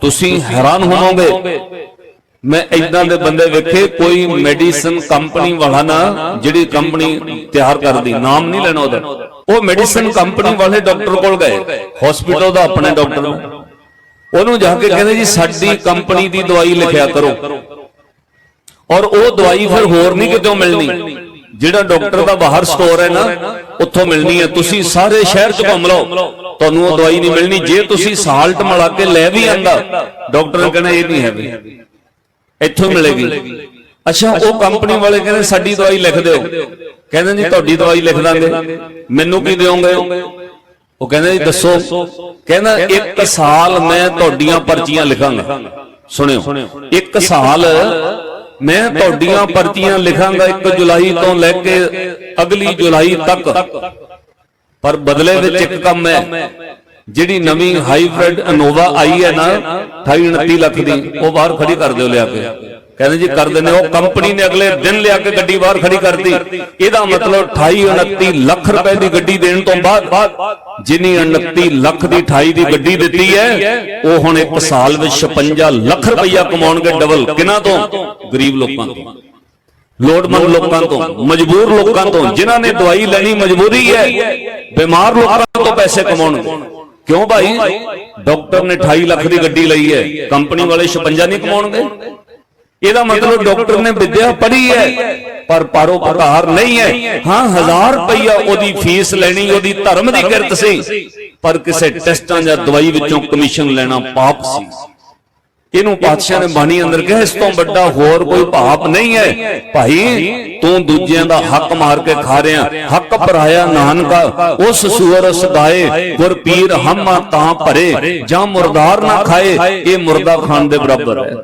ਤੁਸੀਂ ਹੈਰਾਨ ਹੋਵੋਗੇ। ਮੈਂ ਇਦਾਂ ਦੇ ਬੰਦੇ ਵੇਖੇ, ਕੋਈ ਮੈਡੀਸਨ ਕੰਪਨੀ ਵਾਲਾ ਨਾ, ਜਿਹੜੀ ਕੰਪਨੀ ਤਿਆਰ ਕਰਦੀ, ਨਾਮ ਨਹੀਂ ਲੈਣਾ ਉਹਦਾ। ਉਹ ਮੈਡੀਸਨ ਕੰਪਨੀ ਵਾਲੇ ਡਾਕਟਰ ਕੋਲ ਗਏ ਹਸਪੀਟਲ ਦਾ ਆਪਣੇ ਡਾਕਟਰ ਉਹਨੂੰ ਜਾ ਕੇ ਕਹਿੰਦੇ ਜੀ, ਸਾਡੀ ਕੰਪਨੀ ਦੀ ਦਵਾਈ ਲਿਖਿਆ ਕਰੋ। ਔਰ ਉਹ ਦਵਾਈ ਫਿਰ ਹੋਰ ਨਹੀਂ ਕਿਤੋਂ ਮਿਲਣੀ। ਜਿਹੜਾ ਡਾਕਟਰ ਦਾ ਬਾਹਰ ਸਟੋਰ ਹੈ ਨਾ, ਉੱਥੋਂ ਮਿਲਣੀ ਹੈ। ਤੁਸੀਂ ਸਾਰੇ ਸ਼ਹਿਰ 'ਚ ਘੁੰਮ ਲਓ। ਤੁਹਾਨੂੰ ਉਹ ਦਵਾਈ ਨਹੀਂ ਮਿਲਣੀ ਜੇ ਤੁਸੀਂ ਸਾਲਟ ਮਿਲਾ ਕੇ ਲੈ ਵੀ ਆਂਦਾ ਡਾਕਟਰ ਨੇ ਕਹਿਣਾ ਇਹ ਨਹੀਂ ਹੈਗੀ। ਇੱਥੋਂ ਮਿਲੇਗੀ। ਅੱਛਾ ਉਹ ਕੰਪਨੀ ਵਾਲੇ ਕਹਿੰਦੇ ਸਾਡੀ ਦਵਾਈ ਲਿਖ ਦਿਓ। ਕਹਿੰਦੇ ਜੀ ਤੁਹਾਡੀ ਦਵਾਈ ਲਿਖ ਦਾਂਗੇ। ਮੈਨੂੰ ਕੀ ਦਿਓਗੇ? ਉਹ ਕਹਿੰਦੇ ਜੀ ਦੱਸੋ। ਕਹਿੰਦਾ ਇੱਕ ਸਾਲ ਮੈਂ ਤੁਹਾਡੀਆਂ ਪਰਚੀਆਂ ਲਿਖਾਂਗਾ। ਸੁਣਿਓ। ਇੱਕ ਸਾਲ ਮੈਂ ਤੁਹਾਡੀਆਂ ਪਰਚੀਆਂ ਲਿਖਾਂਗਾ 1 ਜੁਲਾਈ ਤੋਂ ਲੈ ਕੇ ਅਗਲੀ ਜੁਲਾਈ ਤੱਕ। ਪਰ ਬਦਲੇ ਵਿੱਚ ਇੱਕ ਕੰਮ ਹੈ ਜਿਹੜੀ ਨਵੀਂ ਹਾਈਬ੍ਰਿਡ ਅਨੋਵਾ ਆਈ ਹੈ ਨਾ 28 29 ਲੱਖ ਦੀ ਉਹ ਬਾਹਰ ਖੜੀ ਕਰ ਦਿਓ ਲਿਆ ਕੇ। ਕਹਿੰਦੇ ਜੀ ਕਰ ਦਿੰਦੇ ਉਹ ਕੰਪਨੀ ਨੇ ਅਗਲੇ ਦਿਨ ਲਿਆ ਕੇ ਗੱਡੀ ਬਾਹਰ ਖੜੀ ਕਰਤੀ। ਇਹਦਾ ਮਤਲਬ 28 29 ਲੱਖ ਰੁਪਏ ਦੀ ਗੱਡੀ ਦੇਣ ਤੋਂ ਬਾਅਦ ਜਿਨੀ 29 ਲੱਖ ਦੀ 28 ਦੀ ਗੱਡੀ ਦਿੱਤੀ ਹੈ ਉਹ ਹੁਣ ਇੱਕ ਸਾਲ ਵਿੱਚ 56 ਲੱਖ ਰੁਪਈਆ ਕਮਾਉਣਗੇ ਡਬਲ ਕਿਹਨਾਂ ਤੋਂ? ਗਰੀਬ ਲੋਕਾਂ ਤੋਂ। ਲੋੜਮੰਦ ਲੋਕਾਂ ਤੋਂ ਮਜਬੂਰ ਲੋਕਾਂ ਤੋਂ ਜਿਨ੍ਹਾਂ ਨੇ ਦਵਾਈ ਲੈਣੀ ਮਜਬੂਰੀ ਹੈ ਬਿਮਾਰ ਲੋਕਾਂ ਤੋਂ ਪੈਸੇ ਕਮਾਉਣਗੇ ਕਿਉਂ ਭਾਈ? ਡਾਕਟਰ ਨੇ 28 ਲੱਖ ਦੀ ਗੱਡੀ ਲਈ ਹੈ। ਕੰਪਨੀ ਵਾਲੇ 56 ਨਹੀਂ ਕਮਾਉਣਗੇ? ਇਹਦਾ ਮਤਲਬ ਡਾਕਟਰ ਨੇ ਵਿਦਿਆ ਪੜ੍ਹੀ ਹੈ, ਪਰ ਪਰੋਪਕਾਰ ਨਹੀਂ ਹੈ। ਹਾਂ 1000 ਰੁਪਈਆ ਉਹਦੀ ਫੀਸ ਲੈਣੀ, ਉਹਦੀ ਧਰਮ ਦੀ ਕਿਰਤ ਸੀ। ਪਰ ਕਿਸੇ ਟੈਸਟਾਂ ਜਾਂ ਦਵਾਈ ਵਿੱਚੋਂ ਕਮਿਸ਼ਨ ਲੈਣਾ ਪਾਪ ਸੀ। ਇਹਨੂੰ ਪਾਤਸ਼ਾਹ ਨੇ ਬਾਣੀ ਅੰਦਰ ਕਿਹਾ ਇਸ ਤੋਂ ਵੱਡਾ ਹੋਰ ਕੋਈ ਭਾਪ ਨਹੀਂ ਹੈ। ਭਾਈ ਤੂੰ ਦੂਜਿਆਂ ਦਾ ਹੱਕ ਮਾਰ ਕੇ ਖਾ ਰਿਆ ਹੱਕ ਪਰਾਇਆ ਨਾਨਕਾ ਉਸ ਸੂਰ ਸਦਾਏ ਗੁਰ ਪੀਰ ਹਮਾ ਤਾਂ ਭਰੇ ਜਾਂ ਮੁਰਦਾਰ ਨਾ ਖਾਏ ਇਹ ਮੁਰਦਾ ਖਾਨ ਦੇ ਬਰਾਬਰ ਹੈ।